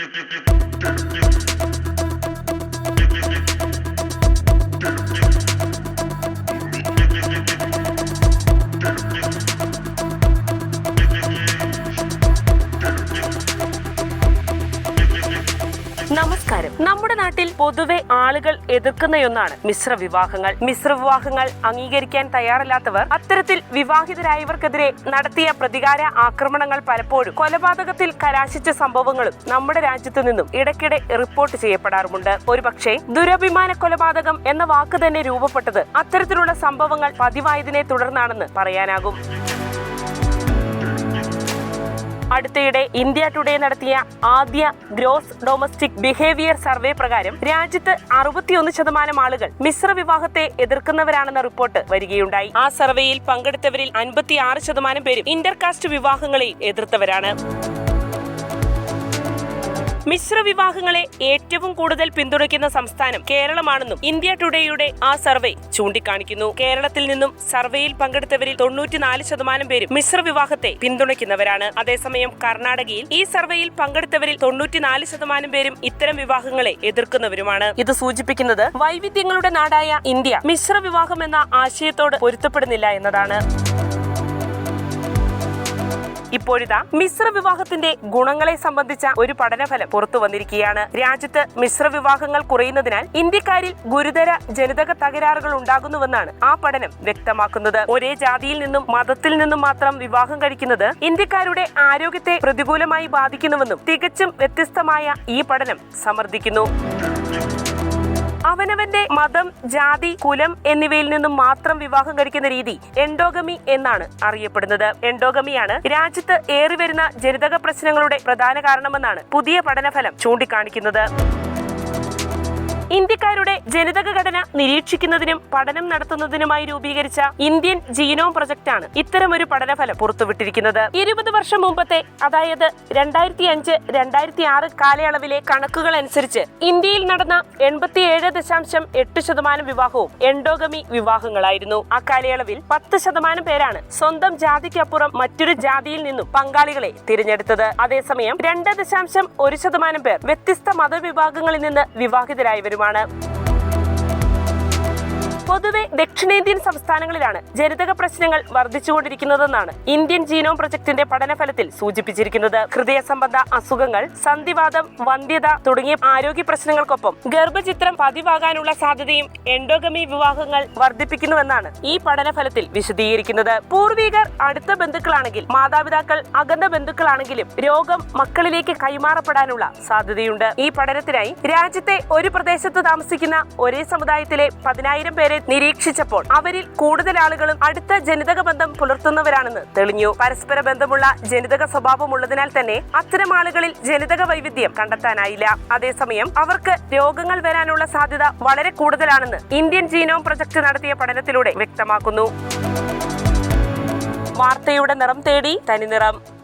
Thank you. നമസ്കാരം. നമ്മുടെ നാട്ടിൽ പൊതുവെ ആളുകൾ എതിർക്കുന്നയൊന്നാണ് മിശ്ര വിവാഹങ്ങൾ. മിശ്ര വിവാഹങ്ങൾ അംഗീകരിക്കാൻ തയ്യാറല്ലാത്തവർ അത്തരത്തിൽ വിവാഹിതരായവർക്കെതിരെ നടത്തിയ പ്രതികാര ആക്രമണങ്ങൾ പലപ്പോഴും കൊലപാതകത്തിൽ കലാശിച്ച സംഭവങ്ങളും നമ്മുടെ രാജ്യത്തു നിന്നും ഇടയ്ക്കിടെ റിപ്പോർട്ട് ചെയ്യപ്പെടാറുമുണ്ട്. ഒരുപക്ഷെ ദുരഭിമാന കൊലപാതകം എന്ന വാക്ക് തന്നെ രൂപപ്പെട്ടത് അത്തരത്തിലുള്ള സംഭവങ്ങൾ പതിവായതിനെ തുടർന്നാണെന്ന് പറയാനാകും. അടുത്തിടെ ഇന്ത്യ ടുഡേ നടത്തിയ ആദ്യ ഗ്രോസ് ഡൊമസ്റ്റിക് ബിഹേവിയർ സർവേ പ്രകാരം രാജ്യത്ത് അറുപത്തിയൊന്ന് ശതമാനം ആളുകൾ മിശ്ര വിവാഹത്തെ എതിർക്കുന്നവരാണെന്ന റിപ്പോർട്ട് വരികയുണ്ടായി. ആ സർവേയിൽ പങ്കെടുത്തവരിൽ അൻപത്തിയാറ് ശതമാനം പേരും ഇന്റർകാസ്റ്റ് വിവാഹങ്ങളെ എതിർത്തവരാണ്. മിശ്ര വിവാഹങ്ങളെ ഏറ്റവും കൂടുതൽ പിന്തുണയ്ക്കുന്ന സംസ്ഥാനം കേരളമാണെന്നും ഇന്ത്യ ടുഡേയുടെ ആ സർവേ ചൂണ്ടിക്കാണിക്കുന്നു. കേരളത്തിൽ നിന്നും സർവേയിൽ പങ്കെടുത്തവരിൽ തൊണ്ണൂറ്റിനാല് ശതമാനം പേരും മിശ്ര വിവാഹത്തെ പിന്തുണയ്ക്കുന്നവരാണ്. അതേസമയം കർണാടകയിൽ ഈ സർവേയിൽ പങ്കെടുത്തവരിൽ തൊണ്ണൂറ്റിനാല് ശതമാനം പേരും ഇത്തരം വിവാഹങ്ങളെ എതിർക്കുന്നവരുമാണ്. ഇത് സൂചിപ്പിക്കുന്നത് വൈവിധ്യങ്ങളുടെ നാടായ ഇന്ത്യ മിശ്ര വിവാഹം എന്ന ആശയത്തോട് പൊരുത്തപ്പെടുന്നില്ല എന്നതാണ്. ഇപ്പോഴിതാ മിശ്ര വിവാഹത്തിന്റെ ഗുണങ്ങളെ സംബന്ധിച്ച ഒരു പഠനഫലം പുറത്തു വന്നിരിക്കുകയാണ്. രാജ്യത്ത് മിശ്ര വിവാഹങ്ങൾ കുറയുന്നതിനാൽ ഇന്ത്യക്കാരിൽ ഗുരുതര ജനിതക തകരാറുകൾ ഉണ്ടാകുന്നുവെന്നാണ് ആ പഠനം വ്യക്തമാക്കുന്നത്. ഒരേ ജാതിയിൽ നിന്നും മതത്തിൽ നിന്നും മാത്രം വിവാഹം കഴിക്കുന്നത് ഇന്ത്യക്കാരുടെ ആരോഗ്യത്തെ പ്രതികൂലമായി ബാധിക്കുന്നുവെന്നും തികച്ചും വ്യത്യസ്തമായ ഈ പഠനം സമർത്ഥിക്കുന്നു. അവനവന്റെ മതം ജാതി കുലം എന്നിവയിൽ നിന്നും മാത്രം വിവാഹം കഴിക്കുന്ന രീതി എൻഡോഗമി എന്നാണ് അറിയപ്പെടുന്നത്. എൻഡോഗമിയാണ് രാജ്യത്ത് ഏറിവരുന്ന ജനിതക പ്രശ്നങ്ങളുടെ പ്രധാന കാരണമെന്നാണ് പുതിയ പഠനഫലം ചൂണ്ടിക്കാണിക്കുന്നത്. ഇന്ത്യക്കാരുടെ ജനിതക ഘടന നിരീക്ഷിക്കുന്നതിനും പഠനം നടത്തുന്നതിനുമായി രൂപീകരിച്ച ഇന്ത്യൻ ജീനോം പ്രൊജക്ടാണ് ഇത്തരമൊരു പഠനഫലം പുറത്തുവിട്ടിരിക്കുന്നത്. ഇരുപത് വർഷം മുമ്പത്തെ അതായത് രണ്ടായിരത്തി അഞ്ച് രണ്ടായിരത്തി ആറ് കാലയളവിലെ കണക്കുകൾ അനുസരിച്ച് ഇന്ത്യയിൽ നടന്ന എൺപത്തിയേഴ് ദശാംശം എട്ട് ശതമാനം വിവാഹവും എൻഡോഗമി വിവാഹങ്ങളായിരുന്നു. ആ കാലയളവിൽ പത്ത് ശതമാനം പേരാണ് സ്വന്തം ജാതിക്കപ്പുറം മറ്റൊരു ജാതിയിൽ നിന്നും പങ്കാളികളെ തിരഞ്ഞെടുത്തത്. അതേസമയം രണ്ട് ദശാംശം ഒരു ശതമാനം പേർ വ്യത്യസ്ത മതവിഭാഗങ്ങളിൽ നിന്ന് വിവാഹിതരായവരുമാണ് പൊതുവെ ദക്ഷിണേന്ത്യൻ സംസ്ഥാനങ്ങളിലാണ് ജനിതക പ്രശ്നങ്ങൾ വർദ്ധിച്ചുകൊണ്ടിരിക്കുന്നതെന്നാണ് ഇന്ത്യൻ ജീനോം പ്രൊജക്ടിന്റെ പഠനഫലത്തിൽ സൂചിപ്പിച്ചിരിക്കുന്നത്. ഹൃദയ സംബന്ധ അസുഖങ്ങൾ സന്ധിവാദം വന്ധ്യത തുടങ്ങിയ ആരോഗ്യ പ്രശ്നങ്ങൾക്കൊപ്പം ഗർഭചിത്രം പതിവാകാനുള്ള സാധ്യതയും എൻഡോഗമി വിവാഹങ്ങൾ വർദ്ധിപ്പിക്കുന്നുവെന്നാണ് ഈ പഠനഫലത്തിൽ വിശദീകരിക്കുന്നത്. പൂർവികർ അടുത്ത ബന്ധുക്കളാണെങ്കിൽ മാതാപിതാക്കൾ അകന്ന ബന്ധുക്കളാണെങ്കിലും രോഗം മക്കളിലേക്ക് കൈമാറപ്പെടാനുള്ള സാധ്യതയുണ്ട്. ഈ പഠനത്തിനായി രാജ്യത്തെ ഒരു പ്രദേശത്ത് താമസിക്കുന്ന ഒരേ സമുദായത്തിലെ പതിനായിരം പേരെ നിരീക്ഷിച്ചപ്പോൾ അവരിൽ കൂടുതൽ ആളുകളും അടുത്ത ജനിതക ബന്ധം പുലർത്തുന്നവരാണെന്ന് തെളിഞ്ഞു. പരസ്പര ബന്ധമുള്ള ജനിതക സ്വഭാവമുള്ളതിനാൽ തന്നെ അത്തരം ആളുകളിൽ ജനിതക വൈവിധ്യം കണ്ടെത്താനായില്ല. അതേസമയം അവർക്ക് രോഗങ്ങൾ വരാനുള്ള സാധ്യത വളരെ കൂടുതലാണെന്ന് ഇന്ത്യൻ ജീനോം പ്രൊജക്ട് നടത്തിയ പഠനത്തിലൂടെ വ്യക്തമാക്കുന്നു. വാർത്തയുടെ നിറം തേടി തനിനിറം.